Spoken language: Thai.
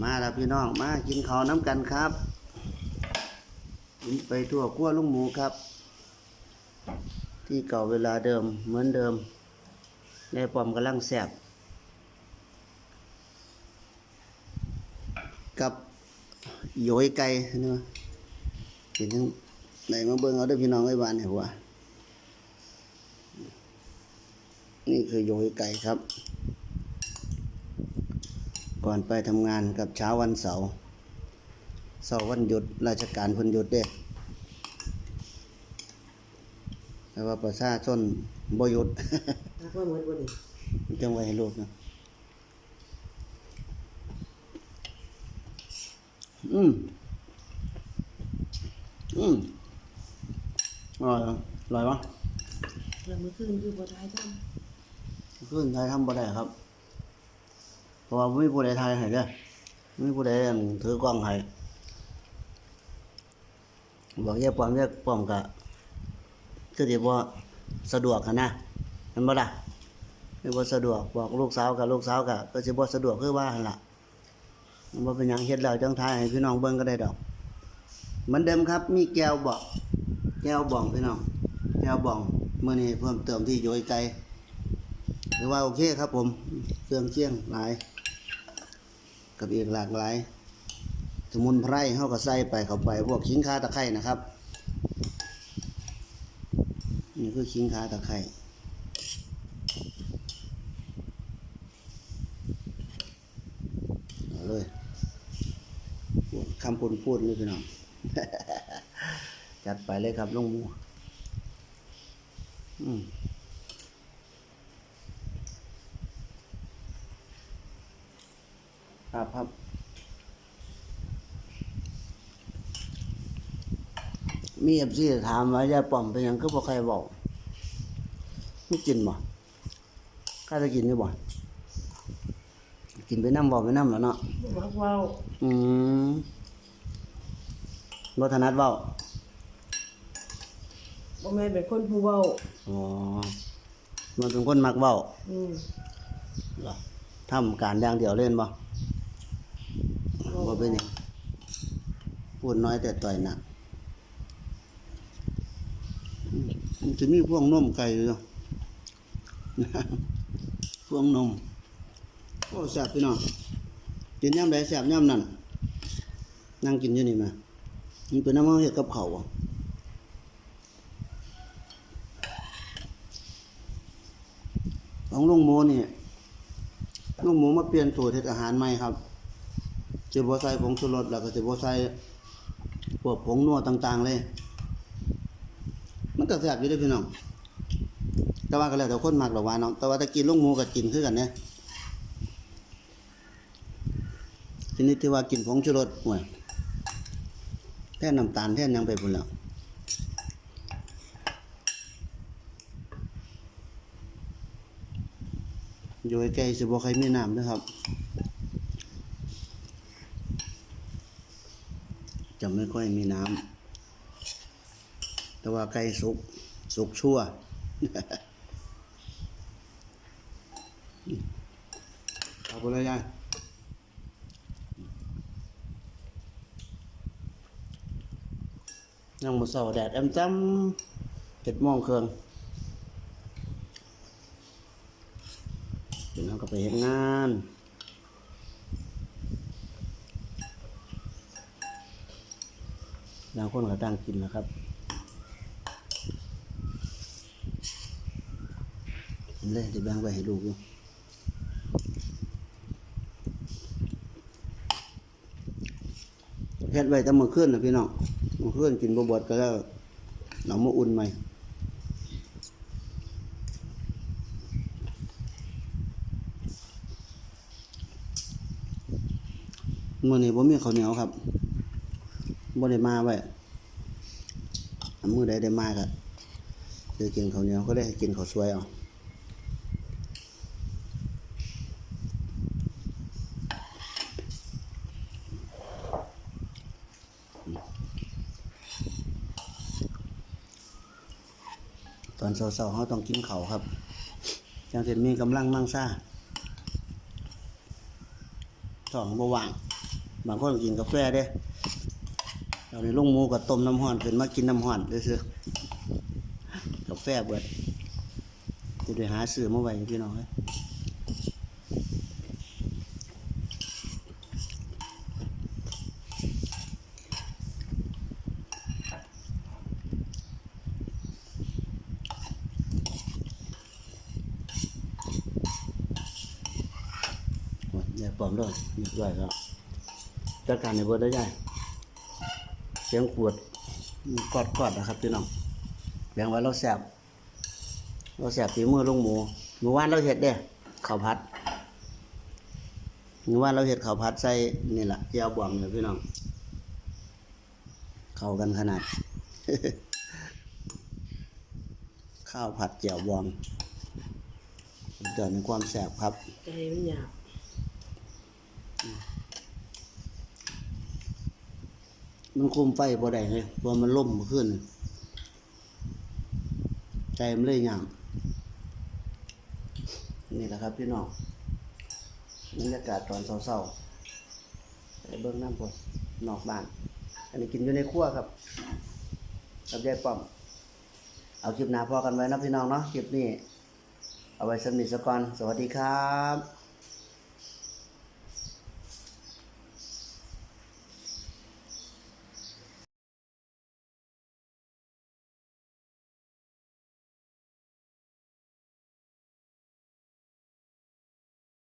มาแล้วพี่น้องมากินข้าวน้ำกันครับกินไปทั่วกั้วลุงหมูครับ ที่เก่าเวลาเดิมเหมือนเดิมในปอมกำลังแสบกับโยยไก่เนาะเห็นทั้งไหนมาเบิ่งเอาด้วยพี่น้องไอ้บ้านเนี่ยหัวนี่คือโยยไก่ครับ ก่อนไปทำงานกับเช้าวันเสาร์เสาร์วันหยุดราชการเพ้นหยุดเด้แต่ว่าประชาชนบ่หยุดถ้าเพิ่มเหมือนบ่นี่จังไว้ให้ลูกนะอืมอืมอร่อยเหรออร่อยปะเรื่องมื้อคืนคือบ่ทายทำขึ้นไทยทำบ่ได้ครับเพ ราะว่าไม่มีผู้ใดไทยให้เด้อไม่มีผู้ใดถือกล้องให้บอกแยกปลอมแยกปลอมกะคือที่บ่สะดวกหั้นนะเห็นบ่ล่ะไม่บ่สะดวกบอกลูกสาวกับลูกสาวกะก็สิบ่สะดวกคือว่าหันล่ะมันบ่เป็นหยังเฮ็ดแล้วจังทายให้พี่น้องเบิ่งก็ได้ดอกเหมือนเดิมครับ มีแก้วบอกแก้วบ่องพี่น้องแก้วบ่องมื้อนี้เพิ่มเติมที่โยยไก่หรือว่าโอเคครับผมเครื่องเคียงหลาย กับอีกหลากหลายสมุนไพรเขาก็ใส่ไปเข้าไปพวกขิงขาตะไคร่นะครับนี่คือขิงขาตะไคร่เอาเลยคำพูดพูดนี่พี่น้องจัดไปเลยครับลุงมูอืม ครับครับมีเอฟซีถามว่ายายป้อมเป็นหยังคือบ่ใครบอกไม่กินบ่ข้าจะกินอยู่บ่กินไปน้ำบ่ไปน้ำแล้วเนาะบ่มักเว้าอืมบ่ถนัดเว้าบ่แม่นเป็นคนผู้เว้าอ๋อมันเป็นคนมักเว้าอืมเหรอทำการอย่างเดียวเล่นบ่บ่ เป็นยังพูดน้อยแต่ต่อยหนักมันจะมีพวกนมไก่อยู่พวกนมโอ้แซ่บพี่น้องกินย่ำใดแซ่บย่ำนั่นนั่งกินอยู่นี่มามันเป็นน้ำมันเห็ดกับเขาวอของลุงโมนี่ลุงโมมาเปลี่ยนสูตรเฮ็ดอาหารใหม่ครับ จะบ่ใส่ผงชูรสแล้วก็จะบ่ใส่พวกผงนัวต่าง ๆ เลย มันก็แซ่บอยู่ด้อพี่น้องแต่ว่าก็แล้วแต่คนมักหรอกว่าเนาะแต่ว่าถ้ากินลูกหมูก็กินคือกันเนี่ยทีนี้ที่ว่ากินผงชูรสห่วยแท่นน้ำตาลแท่นยังไปพุ่นแล้วอยู่ใกล้ๆสิบ่ใครมีน้ำนะครับ จะ ไม่ค่อยมีน้ำแต่ว่าไก่สุกสุกชั่ว เอาไปเลยยายยังมาเสาแดดแอมจ้ำเจ็ดโมงเครื่องเดี๋ยวเราก็ไปเห็นงานางคนก็ตั้งกินนะครับกินเลยจะแบ่งไปให้ลูกอยู่เฮ็ดไว้แต่มื้อคืนนะพี่น้องมื้อคืนกินบ่บดก็แล้วเอมาอุ่นใหม่มื้อนี้บ่มีข้าวเหนียวครับ บ่ได้มาไว้อันมื้อใดได้มาก็คือกินข้าวเหนียวก็ได้กินข้าวสวยเอาตอนเช้าๆเขาต้องกินเขาครับจังเสิมีกำลังมั่งซ่าท้องบ่ว่าง บางคนก็กินกาแฟเด้ เราในลงหมูก็ต้มน้ำห้อนขึ้นมากินน้ำห้อนซื่อกาแฟเบิดจะได้หาซื้อมาไว้พี่น้องเอ้ยโอ้ยปลอมด้วยเรียบร้อยแล้วจัดการในเบิดได้ยายเสียงขวดกอดกอดๆนะครับพี่น้องแบ่งไว้เราแสบเราแสบฝีมือลงหมูเมื่อวานเราเห็ดเด้ข้าวผัดเมื่อวานเราเห็ดข้าวผัดใส่นี่แหละเจียวบวงเนี่ยพี่น้องเข้ากันขนาด ข้าวผัดเจียวบองเดินในความแสบครับใจมันหยาบ มันคุมไฟบ่ได้เลยพราะมันล่มขึ้น ใจมันเลยหยามนี่แหละครับพี่น้องบรรยากาศตอนเศร้าๆไปเบิ้องน้ำพดนอกบ้าน อันนี้กินอยู่ในครัวครับกับยายป้อม เอาคลิปหน้าพอกันไว้นะพี่น้องเนาะคลิปนี้ เอาไว้สนิทสกอนสวัสดีครับ